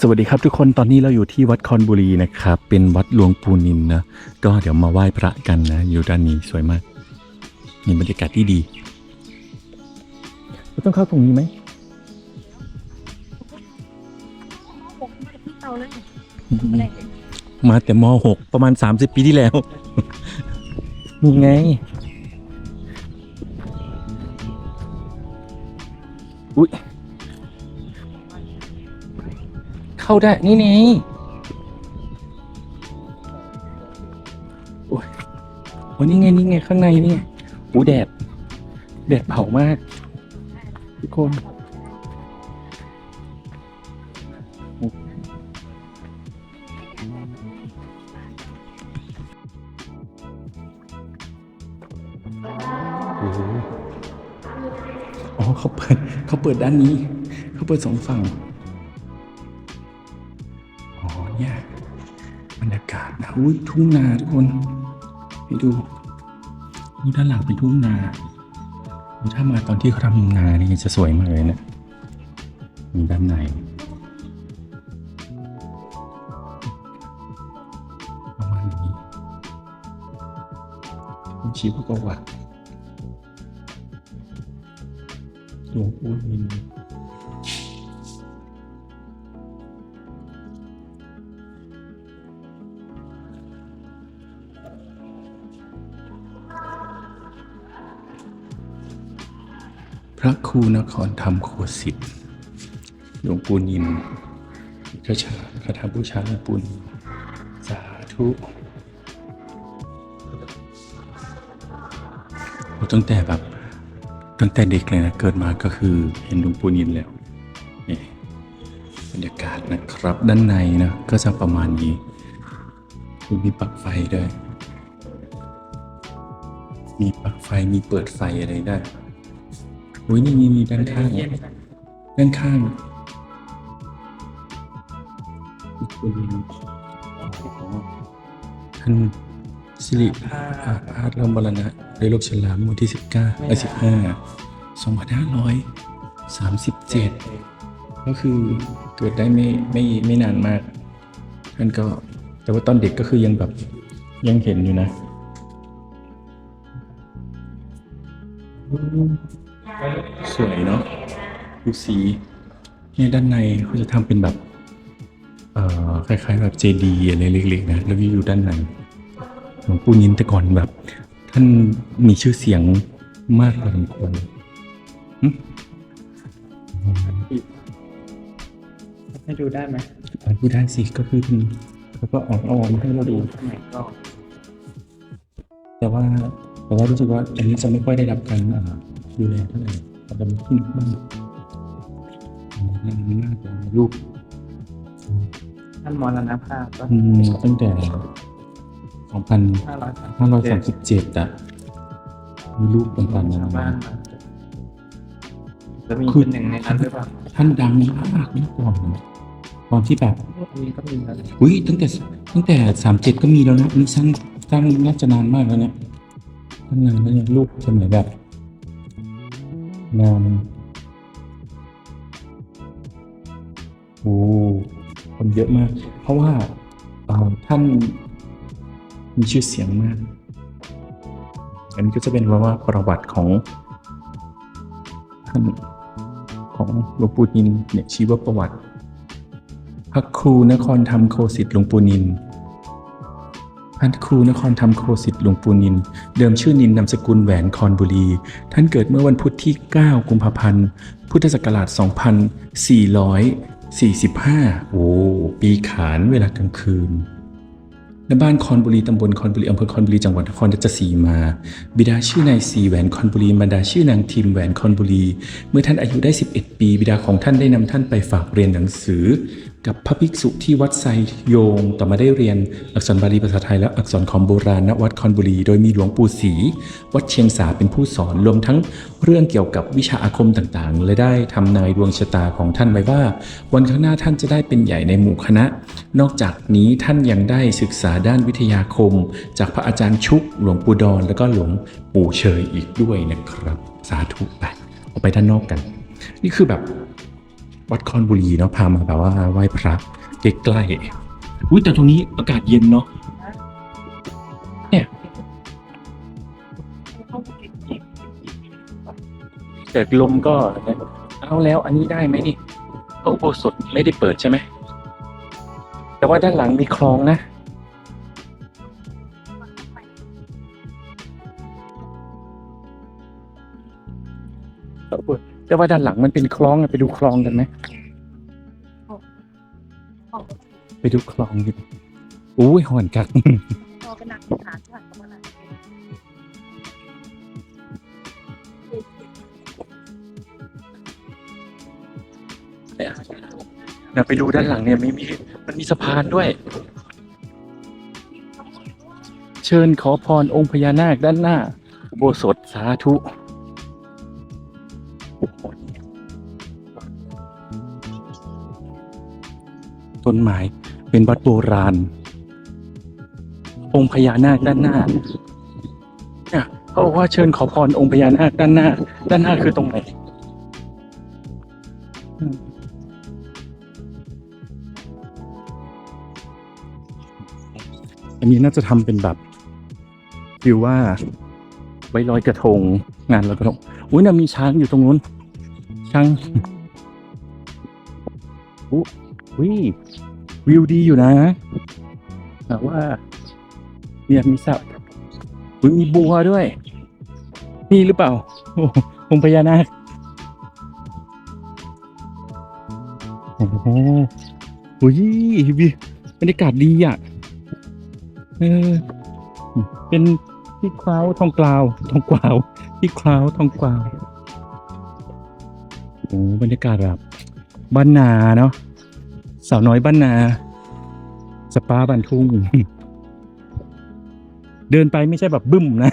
สวัสดีครับทุกคนตอนนี้เราอยู่ที่วัดคอนบุรีนะครับ เป็นวัดหลวงปูนินนะ ก็เดี๋ยวมาไหว้พระกันนะ อยู่ด้านนี้สวยมากมีบรรยากาศที่ดีเราต้องเข้าตรงนี้ไหมเตาเลยมาแต่ม .6 ประมาณ 30 ปีที่แล้ว นี่ไง อุ้ย เข้าได้ นี่ไงโอ้ยโอ้นี่ไง นี่ไง ข้างในนี่ไงโอ้แดด แดดเผามาก ทุกคนโอ้โหอ๋อเขาเปิดเขาเปิดด้านนี้ เขาเปิดสองฝั่งาศนะอุ้ยทุ่งนาทุกคนให้ดูนี่ด้านหลังเป็นทุ่งนาถ้ามาตอนที่เขาทำนานี่จะสวยมากเลยเนะมีด้านในประมาณนี้คุณชีพประวัติหลวงปู่มิน ระครูนครธรรมโคสิทธิ์หลวงปู่นินคาชาคาถาบูชาหลวงปู่สาธุตั้งแต่แบบตั้งแต่เด็กเลยนะ เกิดมาก็คือเห็นหลวงปู่นินแล้วนี่บรรยากาศนะครับ ด้านในนะ ก็จะประมาณนี้มีปลั๊กไฟด้วย มีปลั๊กไฟมีเปิดไฟอะไรได้ อุ้ยนี่นี่นี่ด้านข้างด้านข้างหลวงปู่นินท่านสิริอาภาสลมบรณะได้โรคชราเมื่อวันที่19เอ้ย15 2537ก็คือเกิดได้ไม่ไม่ไม่นานมากท่านก็แต่ว่าตอนเด็กก็คือยังแบบยังเห็นอยู่นะอืม สวยเนาะดูสีเนี่ยด้านในเขาจะทำเป็นแบบ เอ่อคล้ายๆแบบเจดีอะไรเล็กๆนะแล้ววิวด้านในหลวงปู่ยินแต่ก่อนแบบ ท่านมีชื่อเสียงมากพอสมควรหึให้ดูได้ไหมอะพูดได้สิก็คือเขาก็ออกเอาออกมาให้เราดูข้างในก็แต่ว่าแต่ว่ารู้สึกว่าอันนี้จะไม่ค่อยได้รับการอ่า ดูแลเท่าไหร่อาจจะมีขึ้นบ้างอืมนนมากเลยรูปท่านมรณภาพก็อืมตั้งแต่สองพันห้าร้อยสามห้าร้อยสามสิบเจ็ดอะมีรูปต่างๆนาชาวบ้านาจะมีเป็นหนึ่งในนั้นหรือเปล่าท่านดังมากเมื่อก่อนนะตอนที่แบบมีก็มีแล้วอุ้ยตั้งแต่ตั้งแต่สามเจ็ดก็มีแล้วนะนี่สร้างสร้างน่าจะนานมากแล้วเนี่ยตั้งนานแล้วเนี่ยรูปสมัยแบบ นานโอ้คนเยอะมาก เพราะว่าท่านมีชื่อเสียงมาก อันนี้ก็จะเป็นว่าว่าประวัติของท่านของหลวงปู่นินเนี่ยชีวประวัติพระครูนครธรรมโคสิทธิ์หลวงปู่นิน พระครูนครธรรมโคสิทธิ์หลวงปู่นิน เดิมชื่อนินนามสกุลแหวนคอนบุรี ท่านเกิดเมื่อวันพุธที่ 9 กุมภาพันธ์ พุทธศักราช 2445 โอ้ ปีขานเวลากลางคืนณบ้านคอนบุรีตำบลคอนบุรีอำเภอคอนบุรีจังหวัดนครราชสีมา บิดาชื่อนายสีแหวนคอนบุรีมารดาชื่อนางทิมแหวนคอนบุรี เมื่อท่านอายุได้ 11 ปี บิดาของท่านได้นำท่านไปฝากเรียนหนังสือ กับพระภิกษุที่วัดไซโยง ต่อมาได้เรียนอักษรบาลีภาษาไทยและอักษรของโบราณณวัดคอนบุรี โดยมีหลวงปู่ศรีวัดเชียงสาเป็นผู้สอนรวมทั้งเรื่องเกี่ยวกับวิชาอาคมต่างๆ และได้ทำนายดวงชะตาของท่านไว้ว่า วันข้างหน้าท่านจะได้เป็นใหญ่ในหมู่คณะ นอกจากนี้ท่านยังได้ศึกษาด้านวิทยาคม จากพระอาจารย์ชุก หลวงปู่ดอนแล้วก็หลวงปู่เชยอีกด้วยนะครับ สาธุไปออกไปด้านนอกกัน นี่คือแบบ วัดคอนบุรีเนาะพามาแบบว่าไหว้พระใกล้ๆอุ้ยแต่ตรงนี้อากาศเย็นเนาะเนี่ยแต่ลมก็เอาแล้วอันนี้ได้ไหมนี่พระอุโบสถไม่ได้เปิดใช่ไหมแต่ว่าด้านหลังมีคลองนะ แต่ว่าด้านหลังมันเป็นคลองอะไปดูคลองกันไหมไปดูคลองกันอุ้ยหอนกักพอเป็นนักฐานผ่านประมาณนั้นนะไปดูด้านหลังเนี่ยมีมีมันมีสะพานด้วย เชิญขอพรองค์พญานาคด้านหน้าอุโบสถสาธุ ต้นไม้เป็นวัดโบราณ องค์พญานาคด้านหน้าเนี่ยเขาบอกว่าเชิญขอพรองค์พญานาคด้านหน้า ด้านหน้าคือตรงไหนอันนี้น่าจะทำเป็นแบบฟิวว่า ไว้ลอยกระทงงานลอยกระทง อุ้ยน่ะมีช้างอยู่ตรงนู้น ช้างอุ้ยวิวดีอยู่นะแต่ว่าเนี่ยมีสับอุ้ยมีบัวด้วย นี่หรือเปล่าโอ้องพญานาคโอ้โหอุ้ยวิวบรรยากาศดีอะ เออ เป็น ที่คลาวทองกลาวทองกวาวที่คลาวทองกวาวโอ้บรรยากาศแบบบ้านนาเนาะสาวน้อยบ้านนา สปาบ้านทุ่ง เดินไปไม่ใช่แบบบึ้มนะ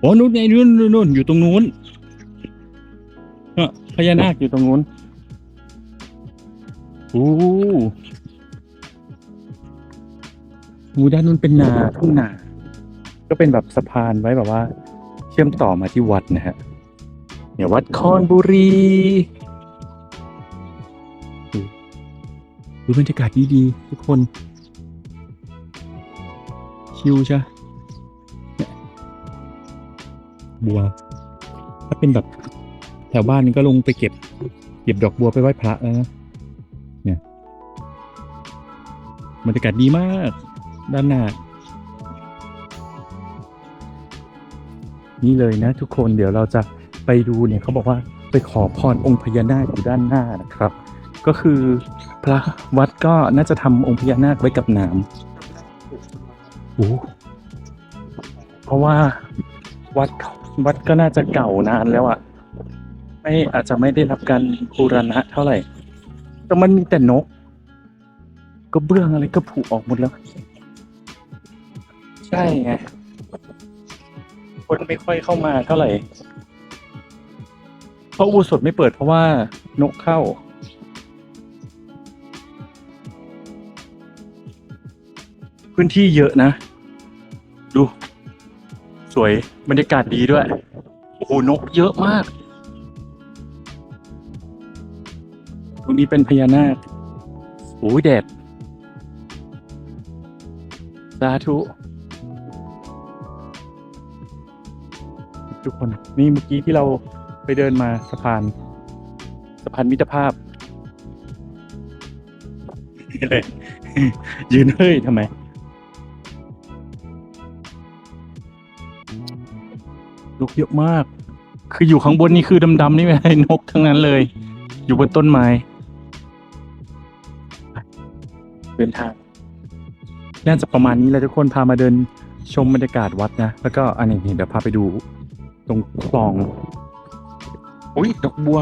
โอ้นู้นไงนู้นนู้นนู้นอยู่ตรงนู้นพญานาคอยู่ตรงนู้นโอ้หูด้านนู้นเป็นนาทุ่งนา ก็เป็นแบบสะพานไว้แบบว่า เชื่อมต่อมาที่วัดนะฮะเนี่ยวัดคอนบุรีดูดูบรรยากาศดีๆทุกคน ชิวใช่เนี่ยบัว ถ้าเป็นแบบแถวบ้านก็ลงไปเก็บ เก็บดอกบัวไปไหว้พระแล้วนะเนี่ยบรรยากาศดีมาก ด้านหน้า นี่เลยนะทุกคนเดี๋ยวเราจะไปดูเนี่ยเขาบอกว่าไปขอพรองค์พญานาคอยู่ด้านหน้านะครับ ก็คือพระวัดก็น่าจะทำองค์พญานาคไว้กับนามโอ้เพราะว่าวัดวัดก็น่าจะเก่านานแล้วอะไม่อาจจะไม่ได้รับการบูรณะเท่าไหร่ แต่มันมีแต่นกก็เบื้องอะไรก็ผุออกหมดแล้ว ใช่ไง คนไม่ค่อยเข้ามาเท่าไหร่เพราะอุโบสถไม่เปิดเพราะว่านกเข้า พื้นที่เยอะนะ ดู สวยบรรยากาศดีด้วย โอ้โหนกเยอะมาก ตรงนี้เป็นพญานาคโอ้ยแดด สาธุ ทุกคน นี่เมื่อกี้ที่เราไปเดินมาสะพานสะพานมิตรภาพนี่เลยยืนเฮ้ยทำไม นกเยอะมาก คืออยู่ข้างบนนี่คือดำๆนี่ไม่ใช่นกทั้งนั้นเลย อยู่บนต้นไม้เดินทางน่าจะประมาณนี้แหละทุกคนพามาเดินชมบรรยากาศวัดนะ แล้วก็อันนี้เดี๋ยวพาไปดู ตรงคลอง อุ้ยดอกบัว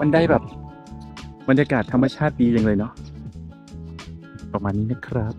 มันได้แบบ บรรยากาศธรรมชาติดีจังเลยเนาะ ประมาณนี้นะครับ